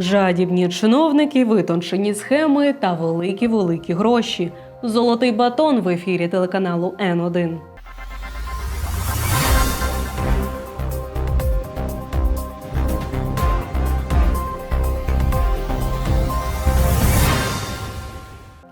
Жадібні чиновники, витончені схеми та великі великі гроші. Золотий батон в ефірі телеканалу Н1.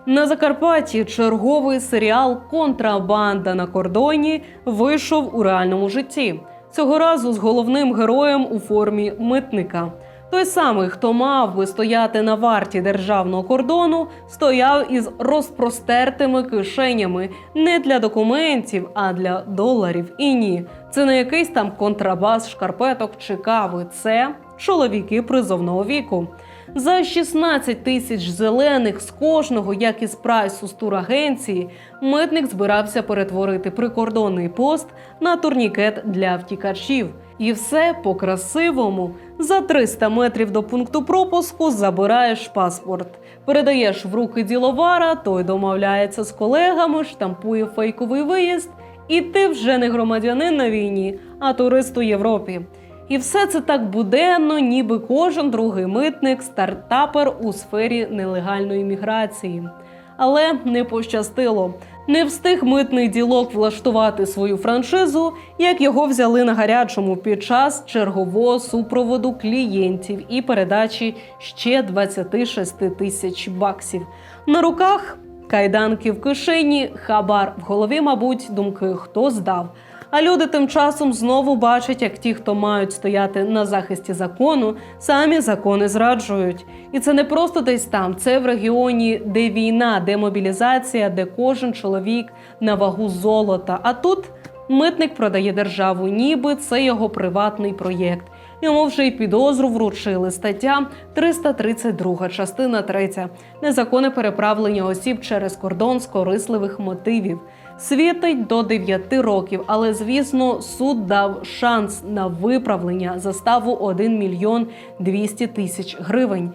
На Закарпатті черговий серіал Контрабанда на кордоні вийшов у реальному житті. Цього разу з головним героєм у формі митника. Той самий, хто мав би стояти на варті державного кордону, стояв із розпростертими кишенями не для документів, а для доларів. І ні, це не якийсь там контрабас шкарпеток чи кави. Це чоловіки призовного віку. За 16 тисяч зелених з кожного, як із прайсу з турагенції, митник збирався перетворити прикордонний пост на турнікет для втікачів. І все по-красивому. За 300 метрів до пункту пропуску забираєш паспорт, передаєш в руки діловара, той домовляється з колегами, штампує фейковий виїзд, і ти вже не громадянин на війні, а турист у Європі. І все це так буденно, ніби кожен другий митник, стартапер у сфері нелегальної міграції. Але не пощастило. Не встиг митний ділок влаштувати свою франшизу, як його взяли на гарячому під час чергового супроводу клієнтів і передачі ще 26 тисяч баксів. На руках кайданки в кишені, хабар в голові, мабуть, думки хто здав. А люди тим часом знову бачать, як ті, хто мають стояти на захисті закону, самі закони зраджують. І це не просто десь там, це в регіоні, де війна, де мобілізація, де кожен чоловік на вагу золота. А тут митник продає державу, ніби це його приватний проєкт. Йому вже й підозру вручили. Стаття 332, частина 3. Незаконне переправлення осіб через кордон з корисливих мотивів. Світить до 9 років, але звісно, суд дав шанс на виправлення заставу 1 мільйон 200 тисяч гривень.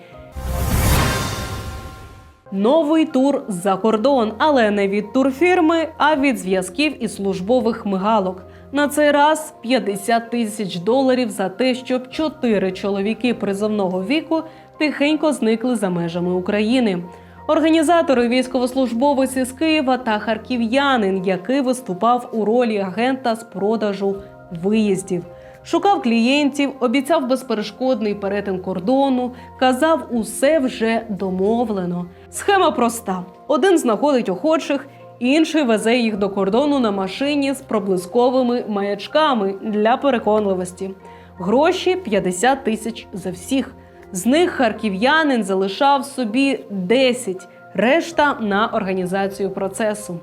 Новий тур за кордон, але не від турфірми, а від зв'язків і службових мигалок. На цей раз 50 тисяч доларів за те, щоб чотири чоловіки призовного віку тихенько зникли за межами України. Організатори військовослужбовець із Києва та харків'янин, який виступав у ролі агента з продажу виїздів. Шукав клієнтів, обіцяв безперешкодний перетин кордону, казав, усе вже домовлено. Схема проста: один знаходить охочих, інший везе їх до кордону на машині з проблисковими маячками для переконливості. Гроші 50 тисяч за всіх. З них харків'янин залишав собі 10, решта на організацію процесу.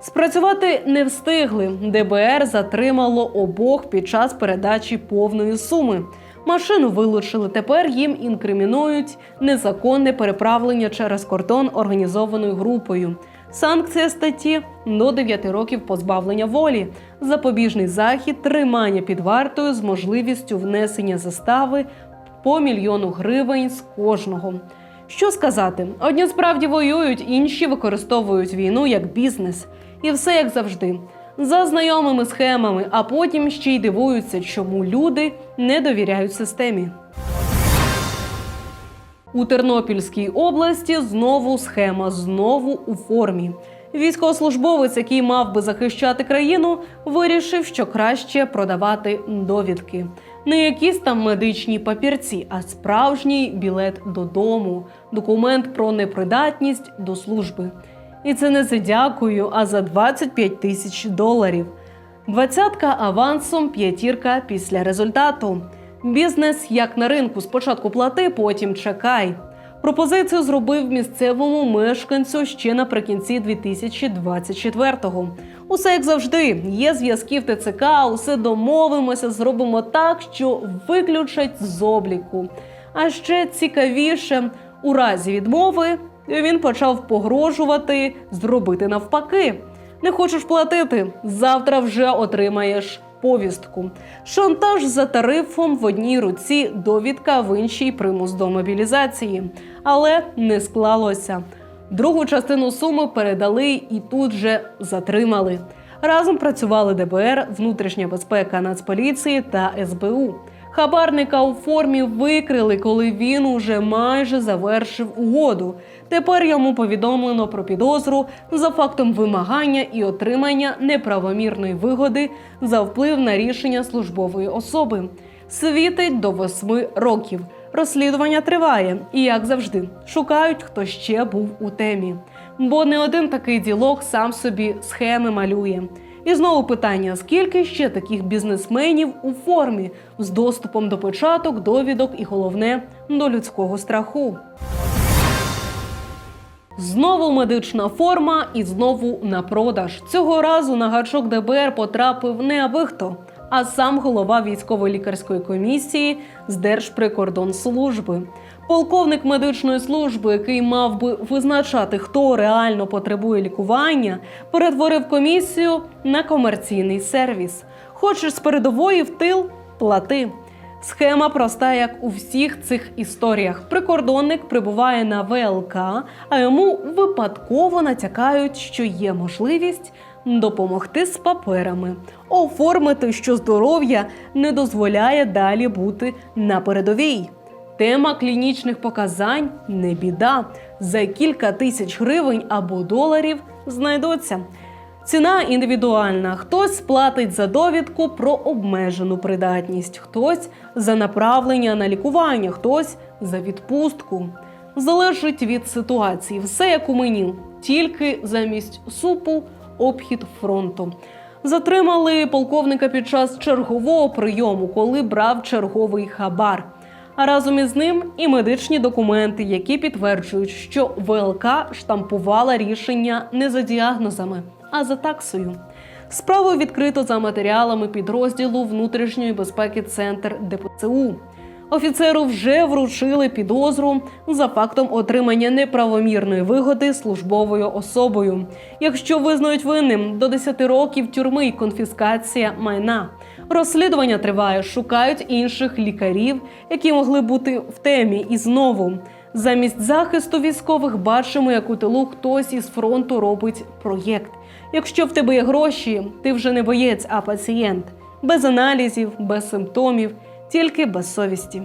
Спрацювати не встигли. ДБР затримало обох під час передачі повної суми. Машину вилучили. Тепер їм інкримінують незаконне переправлення через кордон організованою групою. Санкція статті до 9 років позбавлення волі, запобіжний захід, тримання під вартою з можливістю внесення застави по мільйону гривень з кожного. Що сказати, одні справді воюють, інші використовують війну як бізнес. І все як завжди. За знайомими схемами, а потім ще й дивуються, чому люди не довіряють системі. У Тернопільській області знову схема, знову у формі. Військовослужбовець, який мав би захищати країну, вирішив, що краще продавати довідки. Не якісь там медичні папірці, а справжній білет додому, документ про непридатність до служби. І це не за дякую, а за 25 тисяч доларів. Двадцятка авансом, п'ятірка після результату. Бізнес як на ринку. Спочатку плати, потім чекай. Пропозицію зробив місцевому мешканцю ще наприкінці 2024-го. Усе як завжди, є зв'язки в ТЦК, усе домовимося, зробимо так, що виключать з обліку. А ще цікавіше, у разі відмови він почав погрожувати зробити навпаки. Не хочеш платити? Завтра вже отримаєш повістку. Шантаж за тарифом в одній руці, довідка в іншій примус до мобілізації. Але не склалося. Другу частину суми передали і тут же затримали. Разом працювали ДБР, внутрішня безпека Нацполіції та СБУ. Хабарника у формі викрили, коли він уже майже завершив угоду. Тепер йому повідомлено про підозру за фактом вимагання і отримання неправомірної вигоди за вплив на рішення службової особи. Світить до восьми років. Розслідування триває, і як завжди, шукають, хто ще був у темі. Бо не один такий ділок сам собі схеми малює. І знову питання: скільки ще таких бізнесменів у формі з доступом до початок, довідок і головне до людського страху. Знову медична форма і знову на продаж. Цього разу на гачок ДБР потрапив не аби хто, а сам голова військово-лікарської комісії з Держприкордонслужби. Полковник медичної служби, який мав би визначати, хто реально потребує лікування, перетворив комісію на комерційний сервіс. Хочеш з передової в тил плати. Схема проста, як у всіх цих історіях. Прикордонник прибуває на ВЛК, а йому випадково натякають, що є можливість допомогти з паперами, оформити, що здоров'я не дозволяє далі бути на передовій. Тема клінічних показань не біда. За кілька тисяч гривень або доларів знайдуться. Ціна індивідуальна. Хтось платить за довідку про обмежену придатність, хтось за направлення на лікування, хтось за відпустку. Залежить від ситуації. Все як у мені, тільки замість супу обхід фронту. Затримали полковника під час чергового прийому, коли брав черговий хабар. А разом із ним і медичні документи, які підтверджують, що ВЛК штампувала рішення не за діагнозами, а за таксою. Справу відкрито за матеріалами підрозділу внутрішньої безпеки Центр ДПЦУ. Офіцеру вже вручили підозру за фактом отримання неправомірної вигоди службовою особою. Якщо визнають винним до 10 років тюрми і конфіскація майна. Розслідування триває, шукають інших лікарів, які могли бути в темі. І знову замість захисту військових бачимо, як у тилу хтось із фронту робить проєкт. Якщо в тебе є гроші, ти вже не боєць, а пацієнт без аналізів, без симптомів, тільки без совісті.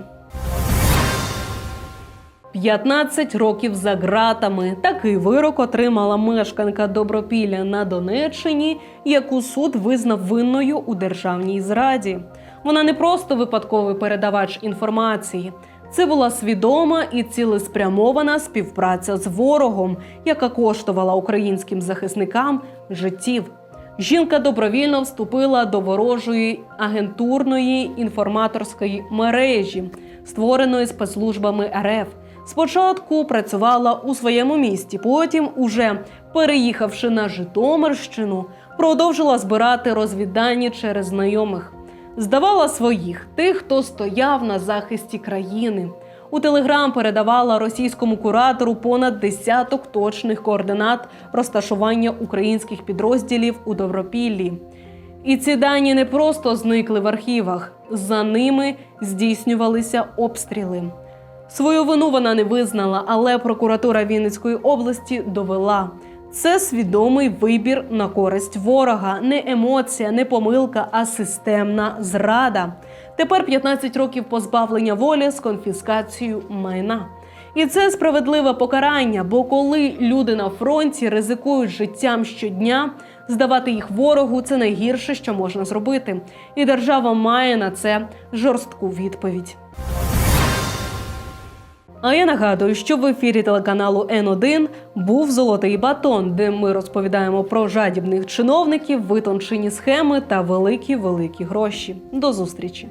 15 років за ґратами. Такий вирок отримала мешканка Добропілля на Донеччині, яку суд визнав винною у державній зраді. Вона не просто випадковий передавач інформації. Це була свідома і цілеспрямована співпраця з ворогом, яка коштувала українським захисникам життів. Жінка добровільно вступила до ворожої агентурної інформаторської мережі, створеної спецслужбами РФ. Спочатку працювала у своєму місті, потім, уже переїхавши на Житомирщину, продовжила збирати розвіддані через знайомих. Здавала своїх тих, хто стояв на захисті країни. У телеграм передавала російському куратору понад десяток точних координат розташування українських підрозділів у Добропіллі. І ці дані не просто зникли в архівах, за ними здійснювалися обстріли. Свою вину вона не визнала, але прокуратура Вінницької області довела. Це свідомий вибір на користь ворога, не емоція, не помилка, а системна зрада. Тепер 15 років позбавлення волі з конфіскацією майна. І це справедливе покарання, бо коли люди на фронті ризикують життям щодня, здавати їх ворогу це найгірше, що можна зробити. І держава має на це жорстку відповідь. А я нагадую, що в ефірі телеканалу Н1 був золотий батон, де ми розповідаємо про жадібних чиновників, витончені схеми та великі великі гроші. До зустрічі.